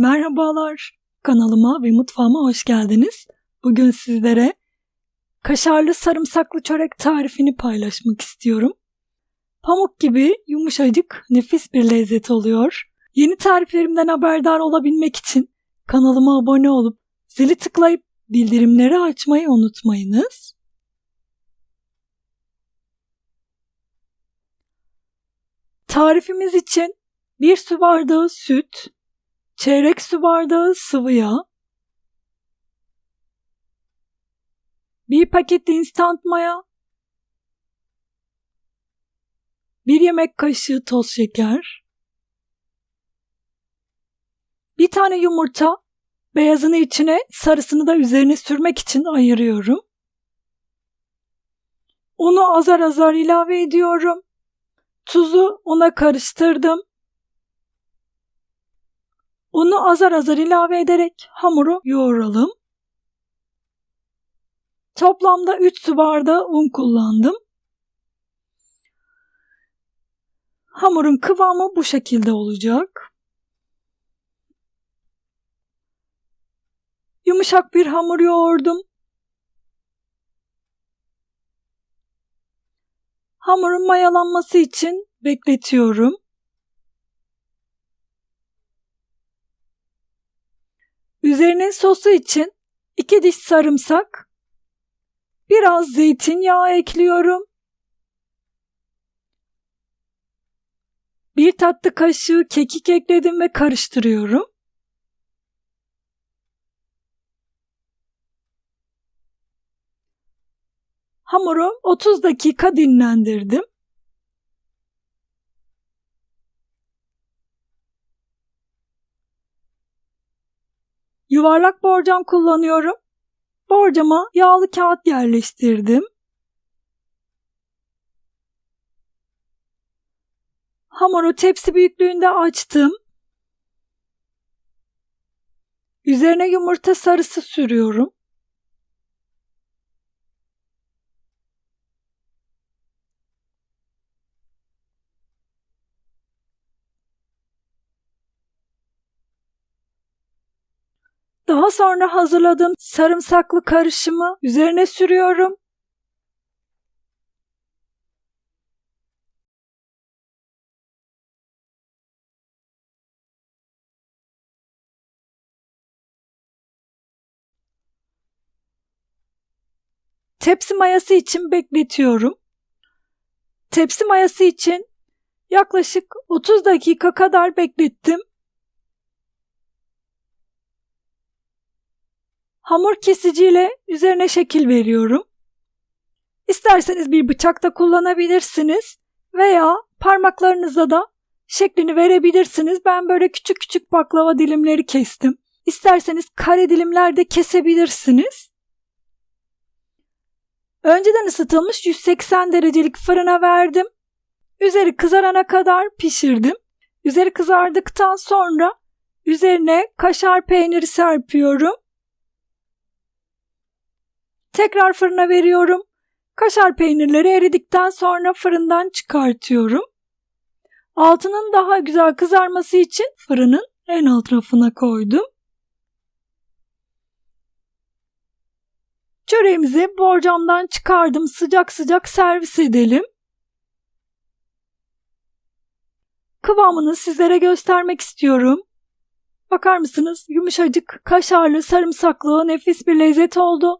Merhabalar, kanalıma ve mutfağıma hoş geldiniz. Bugün sizlere kaşarlı sarımsaklı çörek tarifini paylaşmak istiyorum. Pamuk gibi yumuşacık, nefis bir lezzet oluyor. Yeni tariflerimden haberdar olabilmek için kanalıma abone olup zili tıklayıp bildirimleri açmayı unutmayınız. Tarifimiz için bir su bardağı süt, çeyrek su bardağı sıvı yağ, bir paket instant maya, bir yemek kaşığı toz şeker, bir tane yumurta, beyazını içine, sarısını da üzerine sürmek için ayırıyorum. Unu azar azar ilave ediyorum. Tuzu una karıştırdım. Unu azar azar ilave ederek hamuru yoğuralım. Toplamda 3 su bardağı un kullandım. Hamurun kıvamı bu şekilde olacak. Yumuşak bir hamur yoğurdum. Hamurun mayalanması için bekletiyorum. Üzerine sosu için 2 diş sarımsak, biraz zeytinyağı ekliyorum. Bir tatlı kaşığı kekik ekledim ve karıştırıyorum. Hamuru 30 dakika dinlendirdim. Yuvarlak borcam kullanıyorum. Borcama yağlı kağıt yerleştirdim. Hamuru tepsi büyüklüğünde açtım. Üzerine yumurta sarısı sürüyorum. Daha sonra hazırladığım sarımsaklı karışımı üzerine sürüyorum. Tepsi mayası için bekletiyorum. Tepsi mayası için yaklaşık 30 dakika kadar beklettim. Hamur kesiciyle üzerine şekil veriyorum. İsterseniz bir bıçak da kullanabilirsiniz veya parmaklarınızla da şeklini verebilirsiniz. Ben böyle küçük küçük baklava dilimleri kestim. İsterseniz kare dilimler de kesebilirsiniz. Önceden ısıtılmış 180 derecelik fırına verdim. Üzeri kızarana kadar pişirdim. Üzeri kızardıktan sonra üzerine kaşar peyniri serpiyorum. Tekrar fırına veriyorum. Kaşar peynirleri eridikten sonra fırından çıkartıyorum. Altının daha güzel kızarması için fırının en alt rafına koydum. Çöreğimizi borcamdan çıkardım. Sıcak sıcak servis edelim. Kıvamını sizlere göstermek istiyorum. Bakar mısınız? Yumuşacık, kaşarlı, sarımsaklı, nefis bir lezzet oldu.